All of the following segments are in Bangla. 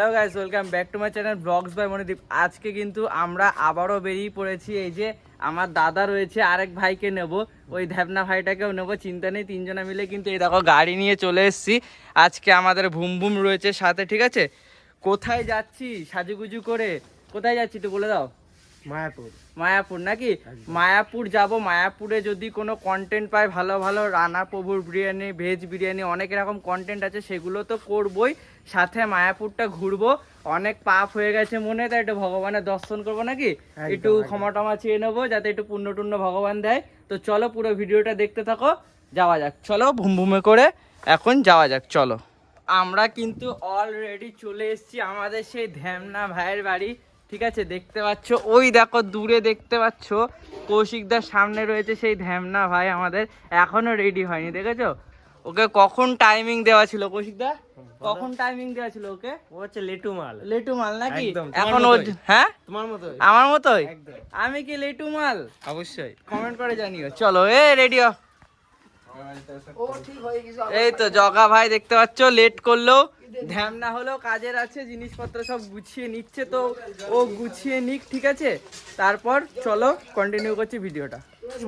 Hello guys welcome back to my channel vlogs by Monideep. আজকে কিন্তু আমরা আবারও বেরিয়ে পড়েছি এই যে আমার দাদা রয়েছে, আরেক ভাইকে নেব। ওই ধ্যাবনা ভাইটাকেও নেব, চিন্তা নেই, তিনজনে মিলে কিন্তু এই দেখো গাড়ি নিয়ে চলে এসেছি। আজকে আমাদের ভুম ভুম রয়েছে সাথে, ঠিক আছে? কোথায় যাচ্ছি সাজুগুজু করে? কোথায় যাচ্ছি একটু বলে দাও। মায়াপুর। মায়াপুর নাকি? মায়াপুর যাব। মায়াপুরে যদি কোনো কন্টেন্ট পাই ভালো ভালো রানা প্রভুর বিরিয়ানি ভেজ বিরিয়ানি অনেক এরকম কন্টেন্ট আছে সেগুলো তো করবই। সাথে মায়াপুরটা ঘুরবো। অনেক পাপ হয়ে গেছে মনে তাই একটু ভগবানের দর্শন করব নাকি? একটু ক্ষমা টমা চেয়ে নেব যাতে একটু পুণ্য টুণ্য ভগবান দেয়। তো চলো পুরো ভিডিওটা দেখতে থাকো যাওয়া যাক। চলো ভুম ভুমে করে এখন যাওয়া যাক চলো। আমরা কিন্তু অলরেডি চলে এসেছি আমাদের সেই ধ্যামনা ভাইয়ের বাড়ি। ঠিক আছে দেখতে পাচ্ছ? ওই দেখো দূরে দেখতে পাচ্ছ কৌশিকদার সামনে রয়েছে সেই ধ্যামনা ভাই আমাদের এখনও রেডি হয়নি দেখেছ? ওকে কখন টাইমিং দেওয়া ছিল কৌশিকদা কখন টাইমিং দেওয়া ছিল ওকে? ও হচ্ছে লেটু মাল। লেটু মাল নাকি? এখন ও হ্যাঁ? তোমার মতো আমার মতোই? আমি কি লেটু মাল? অবশ্যই। কমেন্ট করে জানিও। চলো এ রেডিও এই তো জগা ভাই দেখতে পাচ্ছ লেট করলেও ধ্যান না হলেও কাজের আছে জিনিসপত্র সব গুছিয়ে নিচ্ছে তো ও গুছিয়ে নিক ঠিক আছে? তারপর চলো কন্টিনিউ করছি ভিডিওটা।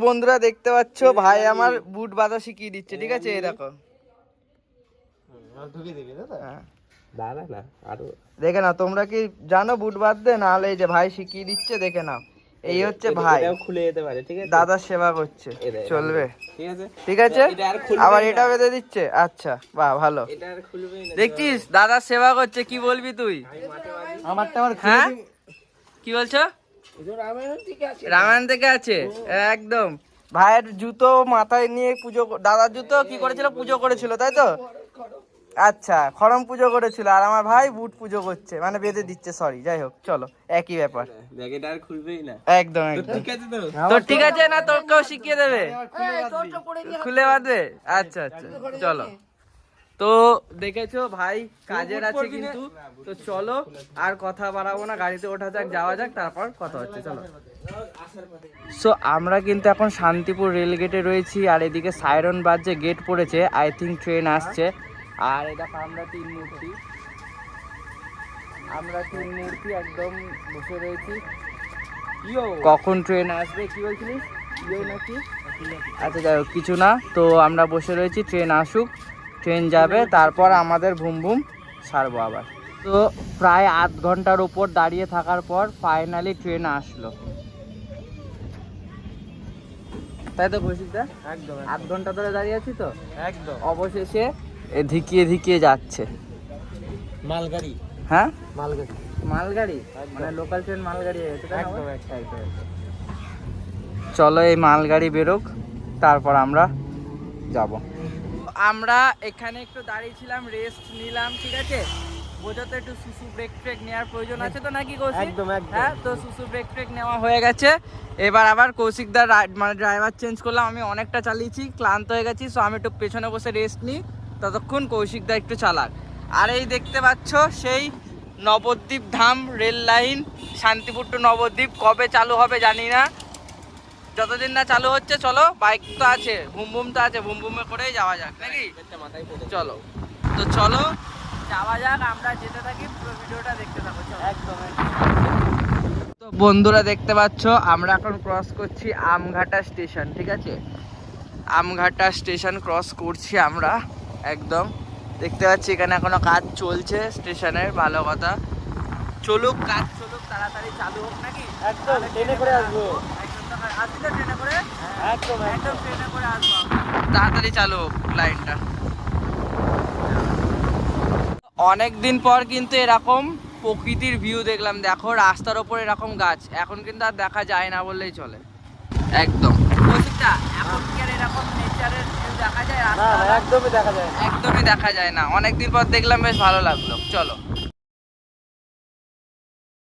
বন্ধুরা দেখতে পাচ্ছ ভাই আমার বুট বাঁধা শিখিয়ে দিচ্ছে ঠিক আছে? এই দেখো। ঢুকিয়ে দিবি দাদা হ্যাঁ। না দেখে নাও তোমরা কি জানো বুট বাঁধতে? নাহলে এই যে ভাই শিখিয়ে দিচ্ছে দেখে নাও। এই হচ্ছে ভাই। এটাও খুলে যেতে পারে ঠিক আছে? দাদার সেবা করছে। চলবে। ঠিক আছে? ঠিক আছে? আবার এটা বেঁধে দিচ্ছে? আচ্ছা বাহ ভালো। এটা আর খুলবেই না। দেখছিস দাদার সেবা করছে কি বলবি তুই? আমারটা আমার হ্যাঁ? কি বলছো? রামায়ণ থেকে আছে। একদম। ভাইয়ের জুতো মাথায় নিয়ে পুজো দাদার জুতো কি করেছিল? পুজো করেছিল তাই তো? আচ্ছা খরম পুজো করেছিল আর আমার ভাই বুট পুজো করছে মানে বেঁধে দিচ্ছে সরি যাই হোক চলো একই ব্যাপার। দেখ আর খুলবেই না। একদম তো একদম। ঠিক আছে তো? তো ঠিক আছে না তোর কেউ শিখিয়ে দেবে? খুলে বাঁধবে? আচ্ছা আচ্ছা চলো। তো দেখেছ ভাই কাজের আছে কিন্তু। তো চলো আর কথা বাড়াবো না গাড়িতে ওঠা যাক যাওয়া যাক তারপর কথা হচ্ছে চলো। সো আমরা কিন্তু এখন শান্তিপুর রেল গেটে রয়েছি আর এদিকে সাইরন বাজছে গেট পড়েছে আই থিঙ্ক ট্রেন আসছে। আর এটা আমরা তিন মূর্তি। আমরা তিন মূর্তি একদম বসে রয়েছি। কখন ট্রেন আসবে কি বলছিলিস ইয়ো নাকি? আচ্ছা যাই হোক কিছু না। তো আমরা বসে রয়েছি ট্রেন আসুক ট্রেন যাবে তারপর আমাদের ভুম ভুম ছাড়বো আবার। তো প্রায় আধ ঘণ্টার উপর দাঁড়িয়ে থাকার পর ফাইনালি ট্রেন আসলো। তাই তো কৌশিকদা? একদম। আধ ঘণ্টা ধরে দাঁড়িয়ে আছি তো? একদম। অবশেষে এ ধিকিয়ে ধিকিয়ে যাচ্ছে। মালগাড়ি। হ্যাঁ? মালগাড়ি। মালগাড়ি? মানে লোকাল ট্রেন মালগাড়ি চলো এই মালগাড়ি বেরোক তারপর আমরা যাব। আমরা এখানে একটু দাঁড়িয়েছিলাম রেস্ট নিলাম ঠিক আছে? বোঝো তো একটু সুসু ব্রেক ট্রেক নেওয়ার প্রয়োজন আছে তো নাকি কৌশিক? একদম। হ্যাঁ তো সুসু ব্রেক ট্রেক নেওয়া হয়ে গেছে। এবার আবার কৌশিকদার মানে ড্রাইভার চেঞ্জ করলাম আমি অনেকটা চালিয়েছি ক্লান্ত হয়ে গেছি সো আমি একটু পেছনে বসে রেস্ট নিই। ততক্ষণ কৌশিকদা একটু চালাক। আর এই দেখতে পাচ্ছ সেই Nabadwip Dham rail line Shantipur to Nabadwip কবে চালু হবে জানি না। যতদিন না চালু হচ্ছে চলো বাইক তো আছে বুম বুম তো আছে বুম বুমে করেই যাওয়া যাক নাকি? চলো। তো চলো যাওয়া যাক আমরা যেতে থাকি পুরো ভিডিওটা দেখতে থাকো চলো। একদম তো বন্ধুরা দেখতে পাচ্ছ আমরা এখন ক্রস করছি আমঘাটা স্টেশন ঠিক আছে? আমঘাটা স্টেশন ক্রস করছি আমরা। একদম। দেখতে পাচ্ছি এখানে এখনও কাজ চলছে স্টেশনের ভালো কথা। চলুক কাজ চলুক তাড়াতাড়ি চালু হোক নাকি? একদম, ট্রেনে করে আসব। একদম তো আসবি তো ট্রেনে করে? একদম একদম। ট্রেনে করে আসব তাড়াতাড়ি চালু হোক লাইনটা। অনেক দিন পর কিন্তু এরকম প্রকৃতির ভিউ দেখলাম। দেখো রাস্তার ওপর এরকম গাছ। এখন কিন্তু আর দেখা যায় না বললেই চলে। একদম। এখন কি আর এরকম নেচারের ভিউ দেখা যায় না না একদমই দেখা যায় একদমই দেখা যায় না। অনেকদিন পর দেখলাম বেশ ভালো লাগল। চলো।